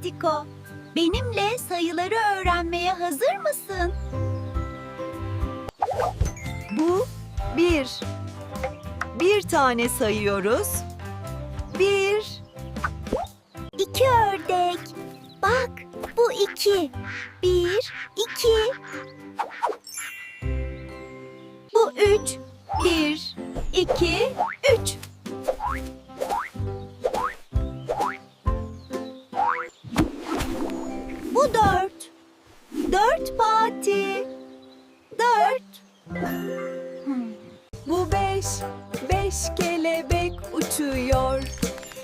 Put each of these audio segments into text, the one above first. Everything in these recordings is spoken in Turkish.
Lastiko. Benimle sayıları öğrenmeye hazır mısın? Bu bir. Bir tane sayıyoruz. Bir. İki ördek. Bak, bu iki. Bir, iki. Bu üç. Bir, iki, Bu dört. Dört Pati. Dört. Bu beş. Beş kelebek uçuyor.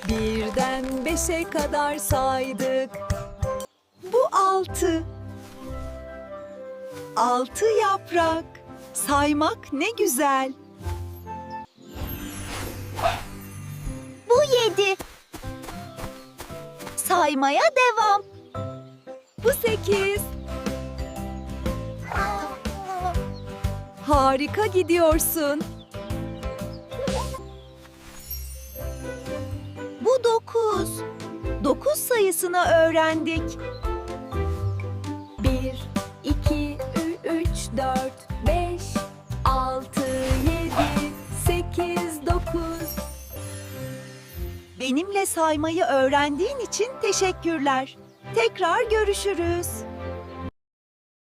Birden beşe kadar saydık. Bu altı. Altı yaprak. Saymak ne güzel. Bu yedi. Saymaya devam. Bu sekiz. Harika gidiyorsun. Bu dokuz. Dokuz sayısını öğrendik. Bir, iki, üç, dört, beş, altı, yedi, sekiz, dokuz. Benimle saymayı öğrendiğin için teşekkürler. Tekrar görüşürüz.